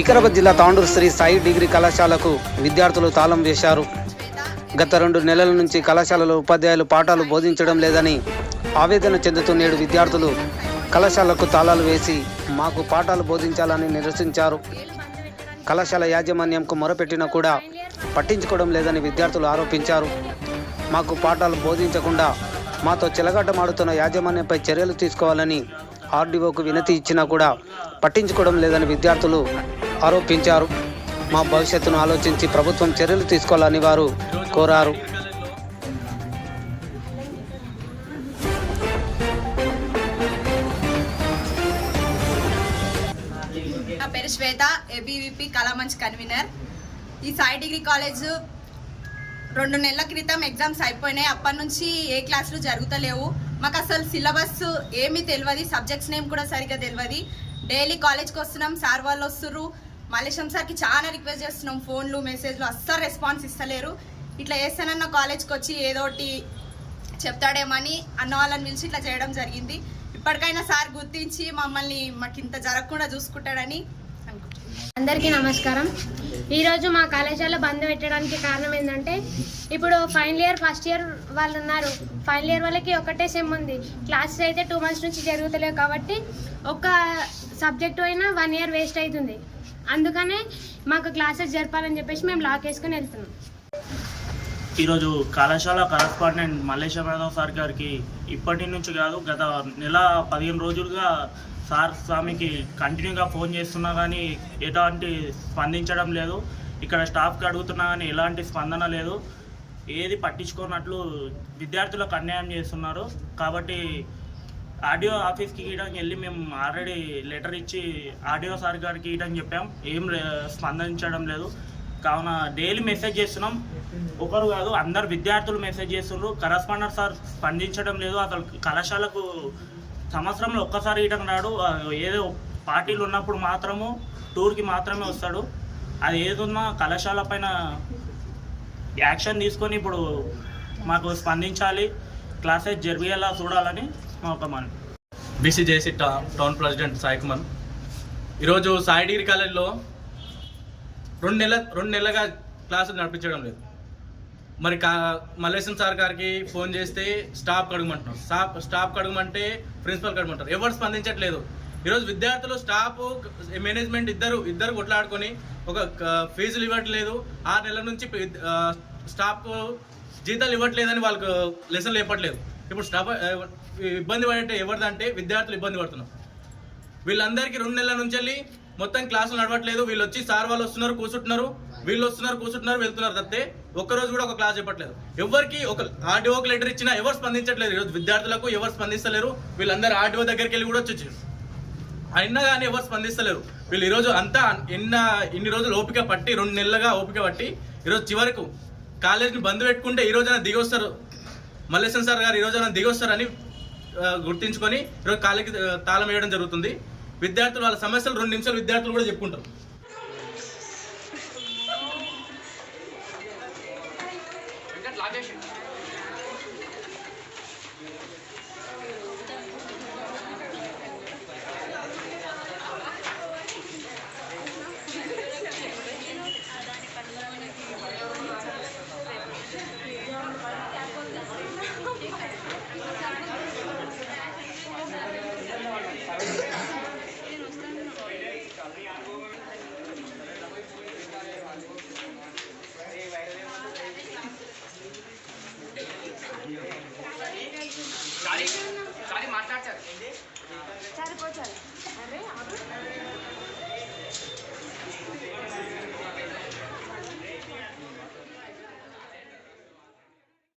వికారాబాద్ జిల్లా తాండూరు శ్రీ సాయి డిగ్రీ కళాశాలకు విద్యార్థులు తాళం వేశారు. గత రెండు నెలల నుంచి కళాశాలలో ఉపాధ్యాయులు పాఠాలు బోధించడం లేదని ఆవేదన చెందుతూ నేడు విద్యార్థులు కళాశాలకు తాళాలు వేసి మాకు పాఠాలు బోధించాలని నిరసించారు. కళాశాల యాజమాన్యంకు మొరపెట్టినా కూడా పట్టించుకోవడం లేదని విద్యార్థులు ఆరోపించారు. మాకు పాఠాలు బోధించకుండా మాతో చిలగాటమాడుతున్న యాజమాన్యంపై చర్యలు తీసుకోవాలని ఆర్డీఓకు వినతి ఇచ్చినా కూడా పట్టించుకోవడం లేదని విద్యార్థులు ఆరోపించారు. మా భవిష్యత్తును ఆలోచించి ప్రభుత్వం చర్యలు తీసుకోవాలని వారు కోరారు. నా పేరు శ్వేత ఏబీవీపీ కళామంచ్ కన్వీనర్ ఈ సాయి డిగ్రీ కాలేజ్ రెండు నెలల క్రితం ఎగ్జామ్స్ అయిపోయినాయి. అప్పటి నుంచి ఏ క్లాసులు జరుగుతలేవు. మాకు అసలు సిలబస్ ఏమీ తెలియదు సబ్జెక్ట్స్ నేమ్ కూడా సరిగ్గా తెలియదు డైలీ కాలేజ్కి వస్తున్నాం. సార్ వాళ్ళు వస్తుర్రు. మలేషం సార్కి చాలా రిక్వెస్ట్ చేస్తున్నాం. ఫోన్లు మెసేజ్లు అస్సలు రెస్పాన్స్ ఇస్తలేరు. ఇట్లా చేస్తానన్న కాలేజ్కి వచ్చి ఏదో ఒకటి చెప్తాడేమని అన్న వాళ్ళని పిలిచి ఇట్లా చేయడం జరిగింది. ఇప్పటికైనా సార్ గుర్తించి మమ్మల్ని మాకు ఇంత జరగకుండా చూసుకుంటాడని అందరికీ నమస్కారం. ఈరోజు మా కళాశాల బంద్ పెట్టడానికి కారణం ఏంటంటే ఇప్పుడు ఫైనల్ ఇయర్ ఫస్ట్ ఇయర్ వాళ్ళు ఉన్నారు. ఫైనల్ ఇయర్ వాళ్ళకి ఒకటే సెమ్ ఉంది. క్లాసెస్ అయితే టూ మంత్స్ నుంచి జరుగుతలేవు కాబట్టి ఒక సబ్జెక్ట్ అయినా వన్ ఇయర్ వేస్ట్ అవుతుంది. అందుకనే మాకు క్లాసెస్ జరపాలని చెప్పేసి మేము లాక్ వేసుకుని వెళ్తున్నాం. ఈరోజు కళాశాల కరస్పాండెంట్ మల్లేశ్వర యాదవ్ సార్ గారికి ఇప్పటి నుంచి కాదు గత నెల పదిహేను రోజులుగా సార్ స్వామికి కంటిన్యూగా ఫోన్ చేస్తున్నా కానీ ఎలాంటి స్పందించడం లేదు. ఇక్కడ స్టాఫ్కి అడుగుతున్నా కానీ ఎలాంటి స్పందన లేదు. ఏది పట్టించుకోనట్లు విద్యార్థులకు అన్యాయం చేస్తున్నారు. కాబట్టి ఆడియో ఆఫీస్కి ఇవ్వడానికి వెళ్ళి మేము ఆల్రెడీ లెటర్ ఇచ్చి ఆడియో సార్ గారికి ఇవ్వడానికి చెప్పాం. ఏం లే- స్పందించడం లేదు. కావున డైలీ మెసేజ్ చేస్తున్నాం. ఒకరు కాదు అందరు విద్యార్థులు మెసేజ్ చేస్తున్నారు కరస్పాండర్ సార్ స్పందించడం లేదు. అసలు కళాశాలకు సంవత్సరంలో ఒక్కసారి ఇయడం రాడు. ఏదో పార్టీలు ఉన్నప్పుడు మాత్రము టూర్కి మాత్రమే వస్తాడు. అది ఏదున్నా కళాశాల పైన యాక్షన్ తీసుకొని ఇప్పుడు మాకు స్పందించాలి. క్లాసెస్ జరిగేలా చూడాలని బీసీ ఒక మనం బీసీజేసీ టా టౌన్ ప్రెసిడెంట్ సాయి కుమార్. ఈరోజు సాయి డిగ్రీ కాలేజ్లో రెండు నెలల రెండు నెలలుగా క్లాసులు నడిపించడం లేదు. మరి కా మల్లేశం సార్ గారికి ఫోన్ చేస్తే స్టాఫ్ అడగమంటున్నారు స్టాఫ్ స్టాఫ్ అడగమంటే ప్రిన్సిపల్ కడగమంటారు. ఎవరు స్పందించట్లేదు. ఈరోజు విద్యార్థులు స్టాఫ్ మేనేజ్మెంట్ ఇద్దరు ఇద్దరు కొట్లాడుకొని ఒక ఫీజులు ఇవ్వట్లేదు. ఆరు నెలల నుంచి స్టాఫ్ జీతాలు ఇవ్వట్లేదని వాళ్ళకు లెసన్లు ఇవ్వట్లేదు ఇప్పుడు స్టాప్ ఇబ్బంది పడే ఎవరిదంటే విద్యార్థులు ఇబ్బంది పడుతున్నారు. వీళ్ళందరికీ రెండు నెలల నుంచి వెళ్ళి మొత్తం క్లాసులు నడవట్లేదు. వీళ్ళు వచ్చి సార్ వాళ్ళు వస్తున్నారు కూర్చుంటున్నారు. వీళ్ళు వస్తున్నారు కూర్చుంటున్నారు వెళ్తున్నారు తప్పితే ఒక్క రోజు కూడా ఒక క్లాస్ చెప్పట్లేదు. ఎవరికి ఒక ఆర్డీఓకి లెటర్ ఇచ్చినా ఎవరు స్పందించట్లేదు. ఈరోజు విద్యార్థులకు ఎవరు స్పందిస్తలేరు. వీళ్ళందరూ ఆర్డీఓ దగ్గరికి వెళ్ళి కూడా వచ్చి అయినా కానీ ఎవరు స్పందిస్తలేరు. వీళ్ళు ఈరోజు అంతా ఎన్న ఇన్ని రోజులు ఓపిక పట్టి రెండు నెలలుగా ఓపిక పట్టి ఈరోజు చివరకు కాలేజీని బంద్ పెట్టుకుంటే ఈ రోజైనా దిగొస్తారు. మల్లేశ్వరం సార్ గారు ఈరోజు మనం దిగొస్తారని గుర్తించుకొని ఈరోజు కాళ్ళకి తాళం వేయడం జరుగుతుంది. విద్యార్థులు వాళ్ళ సమస్యలు రెండు నిమిషాలు విద్యార్థులు కూడా చెప్పుకుంటారు. లాగేషన్ 살짝 있는데